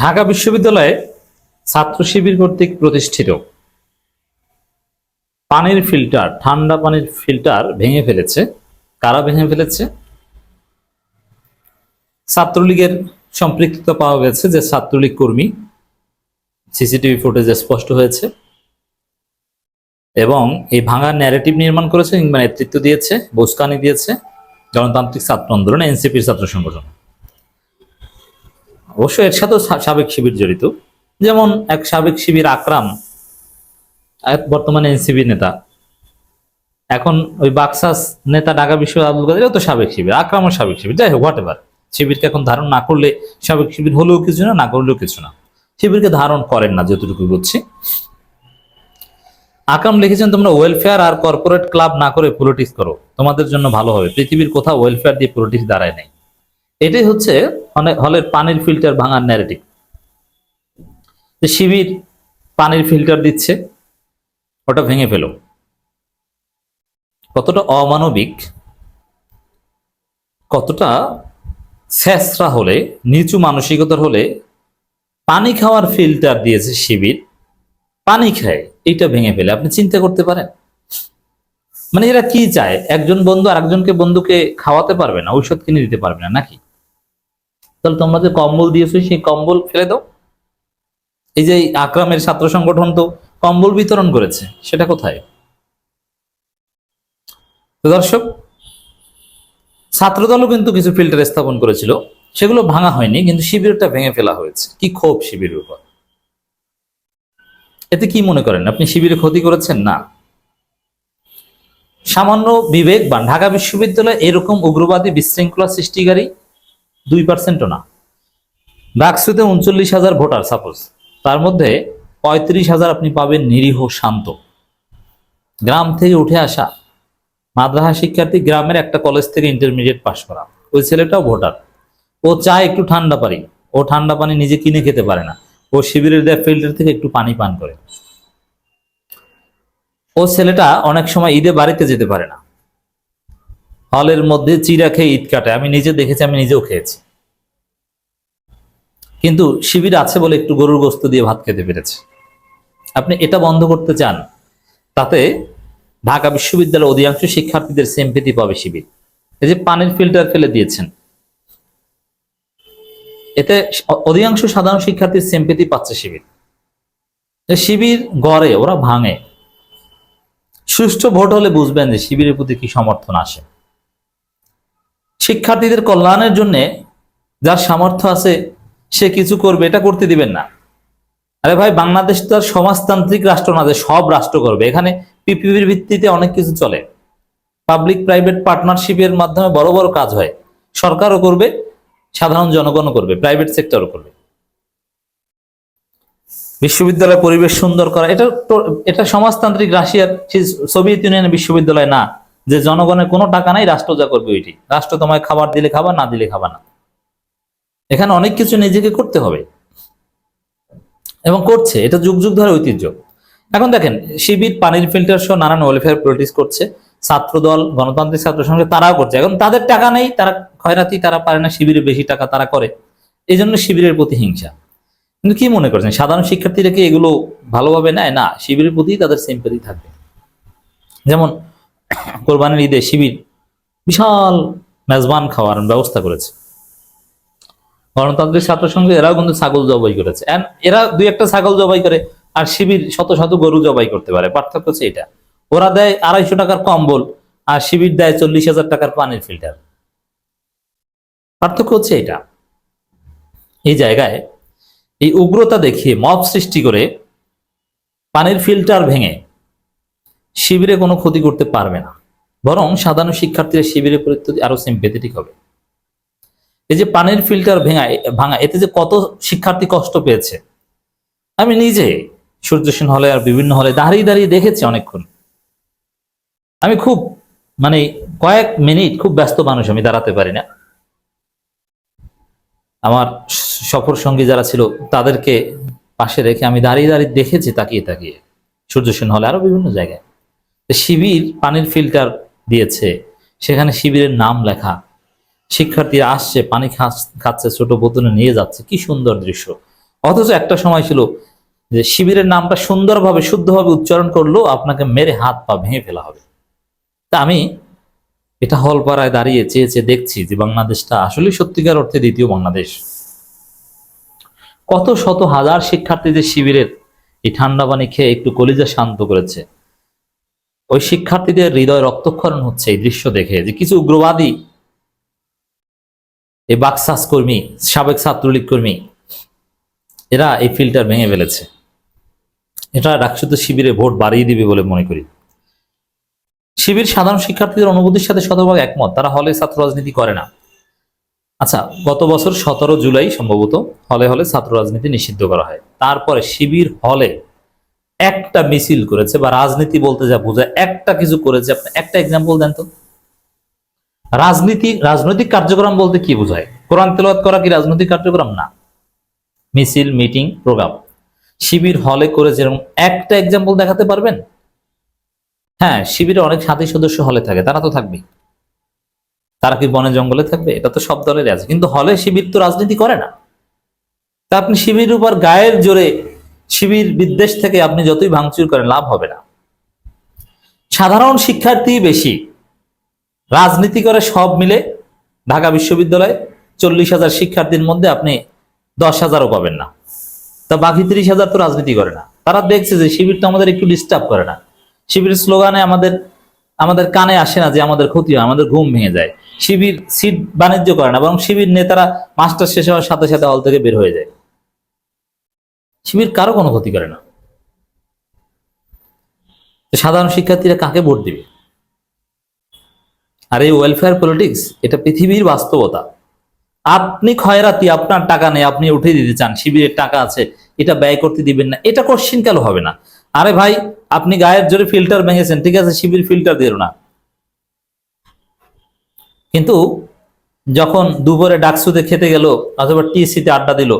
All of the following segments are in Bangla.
ঢাকা বিশ্ববিদ্যালয়ে ছাত্র শিবির কর্তৃক প্রতিষ্ঠিত। পানির ফিল্টার, ঠান্ডা পানির ফিল্টার ভেঙে ফেলেছে। কারা ভেঙে ফেলেছে? ছাত্রলীগের সম্পৃক্ততা পাওয়া গেছে যে ছাত্রলীগ কর্মী সিসিটিভি ফুটেজে স্পষ্ট হয়েছে এবং এই ভাঙার ন্যারেটিভ নির্মাণ করেছে, কিংবা নেতৃত্ব দিয়েছে বোসকানি দিয়েছে গণতান্ত্রিক ছাত্র আন্দোলন, এনসিপির ছাত্র সংগঠন। অবশ্য এর সাথেও সাবেক শিবির জড়িত। যেমন এক সাবেক শিবির আকরাম, এক বর্তমানে এনসিপি নেতা। এখন ওই বাক্সাস নেতা ঢাকা বিশ্ববিদ্যালয় আব্দুল কাদেরও তো সাবেক শিবির, আকরামও সাবেক শিবির। যাই হোক হোয়াট এভার শিবিরকে এখন ধারণ না করলে সাবেক শিবির হলেও কিছু না না করলেও কিছু না। শিবিরকে ধারণ করেন না যতটুকু বুঝছি। আকরাম লিখেছেন, তোমরা ওয়েলফেয়ার আর কর্পোরেট ক্লাব না করে পলিটিক্স করো। তোমাদের জন্য ভালো হবে। পৃথিবীর কোথাও ওয়েলফেয়ার দিয়ে পলিটিক্স দাঁড়ায় নাই। এটাই হচ্ছে হলের পানির ফিল্টার ভাঙার ন্যারেটিভ যে শিবির পানির ফিল্টার দিচ্ছে, ওটা ভেঙে ফেলো। কতটা অমানবিক, কতটা শেষরা হলে, নিচু মানসিকতার হলে পানি খাওয়ার ফিল্টার দিয়েছে শিবির, পানি খায়, এইটা ভেঙে ফেলে। আপনি চিন্তা করতে পারেন। মানে এরা কি চায়? একজন বন্ধু আর একজনকে বন্ধুকে খাওয়াতে পারবে না, ঔষধ কিনে দিতে পারবে না, নাকি? তাহলে তোমরা যে কম্বল দিয়েছ, সেই কম্বল ফেলে দাও। এই যে আকরামের ছাত্র সংগঠন তো কম্বল বিতরণ করেছে, সেটা কোথায়? দর্শক, ছাত্রদলও কিন্তু কিছু ফিল্টার স্থাপন করেছিল। সেগুলো ভাঙা হয়নি, কিন্তু শিবিরটা ভেঙে ফেলা হয়েছে। কি ক্ষোভ শিবিরের উপর? এতে কি মনে করেন? আপনি শিবিরে ক্ষতি করেছেন? না। সামান্য বিবেকবান ঢাকা বিশ্ববিদ্যালয়ে এরকম উগ্রবাদী বিশৃঙ্খলা সৃষ্টিকারী দুই পার্সেন্টও না। ডাকসুতে উনচল্লিশ হাজার ভোটার সাপোজ তার মধ্যে পঁয়ত্রিশ হাজার আপনি পাবেন নিরীহ শান্ত। গ্রাম থেকে উঠে আসা মাদ্রাসা শিক্ষার্থী গ্রামের একটা কলেজ থেকে ইন্টারমিডিয়েট পাশ করা। ওই ছেলেটাও ভোটার। ও চায় একটু ঠান্ডা পানি। ও ঠান্ডা পানি নিজে কিনে খেতে পারে না। ও শিবিরের দেয় ফিল্টার থেকে একটু পানি পান করে। ও ছেলেটা অনেক সময় ঈদে বাড়িতে যেতে পারে না। হলের মধ্যে চিরা খেয়ে ঈদ কাটে। আমি নিজে দেখেছি, আমি নিজেও খেয়েছি। কিন্তু শিবির আছে বলে একটু গরুর গোস্ত দিয়ে ভাত খেতে পেরেছে। আপনি এটা বন্ধ করতে চান, তাতে ঢাকা বিশ্ববিদ্যালয়ের অধিকাংশ শিক্ষার্থীদের সেম্পেতি পাবে শিবির। এই যে পানির ফিল্টার ফেলে দিয়েছেন। এতে অধিকাংশ সাধারণ শিক্ষার্থীর সেম্পেতি পাচ্ছে শিবির। শিবির গড়ে, ওরা ভাঙে। সুষ্ঠু ভোট হলে বুঝবেন যে শিবিরের প্রতি কি সমর্থন আসে। শিক্ষার্থীদের কল্যাণের জন্য যার সামর্থ্য আছে সে কিছু করবে, এটা করতে দিবেন না। আরে ভাই, বাংলাদেশ তো আর সমাজতান্ত্রিক রাষ্ট্র না যে সব রাষ্ট্র করবে। এখানে পিপিপির ভিত্তিতে অনেক কিছু চলে। পাবলিক প্রাইভেট পার্টনারশিপের মাধ্যমে বড় বড় কাজ হয়। সরকারও করবে, সাধারণ জনগণও করবে প্রাইভেট সেক্টরও করবে। বিশ্ববিদ্যালয় পরিবেশ সুন্দর করা, এটা এটা সমাজতান্ত্রিক রাশিয়ার সোভিয়েত ইউনিয়নের বিশ্ববিদ্যালয় না। যে জনগণের কোনো টাকা নাই, রাষ্ট্র যা করবে ওইটি। রাষ্ট্র তোমায় খাবার দিলে খাবার না দিলে খাবার না। এখানে অনেক কিছু নিজেকে করতে হবে। এবং করছে, এটা যুগ যুগ ধরে ঐতিহ্য। এখন দেখেন, শিবির, পানির ফিল্টার সহ নানান ওয়েলফেয়ার পলিটিক্স করছে। ছাত্রদল, গণতান্ত্রিক ছাত্র সংঘ তারাও করছে। এখন তাদের টাকা নেই, তারা খয়রাতি তারা পারে না, শিবিরে বেশি টাকা তারা করে। এই জন্য শিবিরের প্রতি হিংসা। কিন্তু কি মনে করছেন, সাধারণ শিক্ষার্থীরা কি এগুলো ভালোভাবে নেয়? না, শিবিরের প্রতি তাদের সিম্পাতি থাকবে। যেমন, কোরবানির ঈদে শিবির বিশাল মেজবান খাওয়ার ব্যবস্থা করেছে। গণতান্ত্রিক ছাত্র সংঘ, এরাও কিন্তু ছাগল জবাই করেছে। এরা দুই একটা ছাগল জবাই করে আর শিবির শত শত গরু জবাই করতে পারে। পার্থক্য হচ্ছে এটা। ওরা দেয় আড়াইশো টাকার কম্বল আর শিবির দেয় চল্লিশ হাজার টাকার পানির ফিল্টার। পার্থক্য হচ্ছে এটা। এই জায়গায় এই উগ্রতা দেখিয়ে মব সৃষ্টি করে পানির ফিল্টার ভেঙে শিবিরে কোনো ক্ষতি করতে পারবে না। বরং সাধারণ শিক্ষার্থীরা শিবিরের প্রতি আরও সিম্পেথেটিক হবে। এই যে পানির ফিল্টার ভেঙা ভাঙা এতে যে কত শিক্ষার্থী কষ্ট পেয়েছে। আমি নিজে সূর্যসেন হলে আর বিভিন্ন হলে দাঁড়িয়ে দাঁড়িয়ে দেখেছি অনেকক্ষণ। আমি খুব মানে কয়েক মিনিট খুব ব্যস্ত মানুষ আমি দাঁড়াতে পারি না। আমার সফর সঙ্গী যারা ছিল তাদেরকে পাশে রেখে আমি দাঁড়িয়ে দাঁড়িয়ে দেখেছি, তাকিয়ে তাকিয়ে। সূর্যসেন হলে আরও বিভিন্ন জায়গায়। শিবির পানির ফিল্টার দিয়েছে। সেখানে শিবিরের নাম লেখা শিক্ষার্থীরা আসছে, পানি খাচ্ছে, ছোট বোতলে নিয়ে যাচ্ছে। কি সুন্দর দৃশ্য। অথচ একটা সময় ছিল যে শিবিরের নামটা সুন্দরভাবে, শুদ্ধভাবে উচ্চারণ করলেও আপনাকে মেরে হাত পা ভেঙে ফেলা হবে। তা আমি এটা হলপাড়ায় দাঁড়িয়ে চেয়ে চেয়ে দেখছি যে বাংলাদেশটা আসলে সত্যিকার অর্থে দ্বিতীয় বাংলাদেশ। কত শত হাজার শিক্ষার্থীদের শিবিরের এই ঠান্ডা পানি খেয়ে একটু কলিজা শান্ত করেছে। ওই শিক্ষার্থীদের হৃদয় রক্তক্ষরণ হচ্ছে এই দৃশ্য দেখে যে কিছু উগ্রবাদী এই বাকসাস কর্মী সাবেক ছাত্রলীগ কর্মী, এরা এই ফিল্টার ভেঙে ফেলেছে। এটা ডাকসুত শিবিরে ভোট বাড়িয়ে দিবে বলে মনে করি। শিবির সাধারণ শিক্ষার্থীদের অনুভূতির সাথে শতভাগ একমত, তারা হলে ছাত্র রাজনীতি করে না। আচ্ছা গত বছর সতেরো জুলাই সম্ভবত হলে হলে ছাত্র রাজনীতি নিষিদ্ধ করা হয়। তারপরে শিবির হলে একটা মিছিল করেছে, বা রাজনীতি বলতে যা বোঝায়, একটা কিছু করেছে। আপনি একটা এক্সাম্পল দেন তো। রাজনীতি, রাজনৈতিক কার্যক্রম বলতে কি বোঝায়? কোরআন তেলাওয়াত করা কি রাজনৈতিক কার্যক্রম? না। মিছিল, মিটিং, প্রোগ্রাম। শিবির, হলে করে যেরকম একটা এক্সাম্পল দেখাতে পারবেন? হ্যাঁ শিবিরে অনেক সাথী সদস্য হলে থাকে, তারা তো থাকবে তারা কি বনে জঙ্গলে থাকবে? এটা তো সব দলের আছে। কিন্তু হলে শিবির তো রাজনীতি করে না। তা আপনি শিবির উপর গায়ের জোরে শিবির বিদ্বেষ থেকে আপনি যতই ভাঙচুর করেন, লাভ হবে না। সাধারণ শিক্ষার্থী বেশি। রাজনীতি করে সব মিলে ঢাকা বিশ্ববিদ্যালয়ে চল্লিশ হাজার শিক্ষার্থীর মধ্যে আপনি দশ হাজারও পাবেন না। তা বাকি তিরিশ হাজার তো রাজনীতি করে না। তারা দেখছে যে শিবির তো আমাদের একটু ডিস্টার্ব করে না। শিবির স্লোগানে আমাদের আমাদের কানে আসে না যে আমাদের ক্ষতি হয়, আমাদের ঘুম ভেঙে যায়। শিবির সিট বাণিজ্য করে না, বরং শিবির নেতারা মাস্টার শেষ হওয়ার সাথে সাথে হল থেকে বের হয়ে যায়। শিবির কারও কোনো ক্ষতি করে না। সাধারণ শিক্ষার্থীরা কাকে ভোট দিবে? আর এই ওয়েলফেয়ার পলিটিক্স এটা পৃথিবীর বাস্তবতা। আপনি খয়রাতি আপনার টাকা নেই, আপনি উঠে দিতে চান, শিবিরের টাকা আছে, এটা ব্যয় করতে দিবেন না, এটা কোশ্চিন কেন হবে না? আরে ভাই, আপনি গায়ের জোরে ফিল্টার ভেঙেছেন, ঠিক আছে, শিবির ফিল্টার দিল না। কিন্তু যখন দুপুরে ডাকসুতে খেতে গেল, অথবা টিসিতে আড্ডা দিল,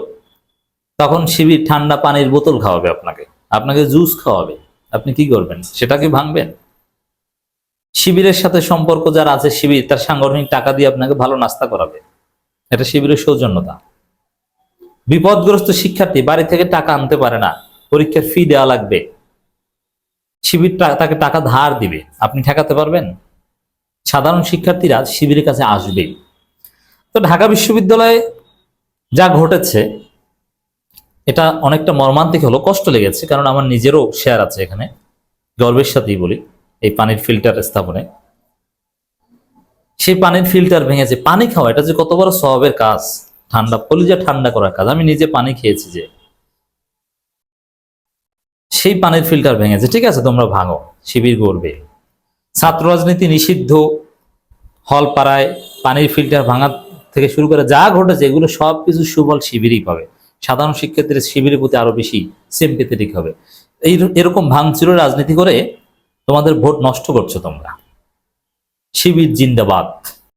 তখন শিবির ঠান্ডা পানির বোতল খাওয়াবে আপনাকে আপনাকে জুস খাওয়াবে। আপনি কি করবেন? সেটা কি ভাঙবেন? শিবিরের সাথে সম্পর্ক যারা আছে শিবির, তার সাংগঠনিক টাকা দিয়ে আপনাকে ভালো নাস্তা করাবে। এটা শিবিরের সৌজন্যতা। বিপদগ্রস্ত শিক্ষার্থী বাড়ি থেকে টাকা আনতে পারে না, পরীক্ষার ফি দেওয়া লাগবে। শিবির তাকে টাকা ধার দিবে। আপনি ঠেকাতে পারবেন? সাধারণ শিক্ষার্থীরা শিবিরের কাছে আসবে। তো ঢাকা বিশ্ববিদ্যালয়ে যা ঘটেছে, এটা অনেকটা মর্মান্তিক হলো কষ্ট লেগেছে, কারণ আমার নিজেরও শেয়ার আছে এখানে। গর্বের সাথেই বলি। এই পানির ফিল্টার স্থাপনে। সেই পানির ফিল্টার ভেঙেছে পানি খাওয়া, এটা যে কত বড় সবের কাজ, ঠান্ডা, কলিজা ঠান্ডা করার কাজ, আমি নিজে পানি খেয়েছি যে। সেই পানির ফিল্টার ভেঙেছে ঠিক আছে, তোমরা ভাঙো, শিবির করবে ছাত্র রাজনীতি নিষিদ্ধ, হল পাড়ায় পানির ফিল্টার ভাঙা থেকে শুরু করে যা ঘটেছে, এগুলো সব কিছু সুফল শিবিরই পাবে। সাধারণ শিক্ষার্থীরা শিবিরের প্রতি আরও বেশি সিম্পেথেটিক হবে। এই এরকম ভাঙচুরের রাজনীতি করে তোমাদের ভোট নষ্ট করছ তোমরা। শিবির জিন্দাবাদ।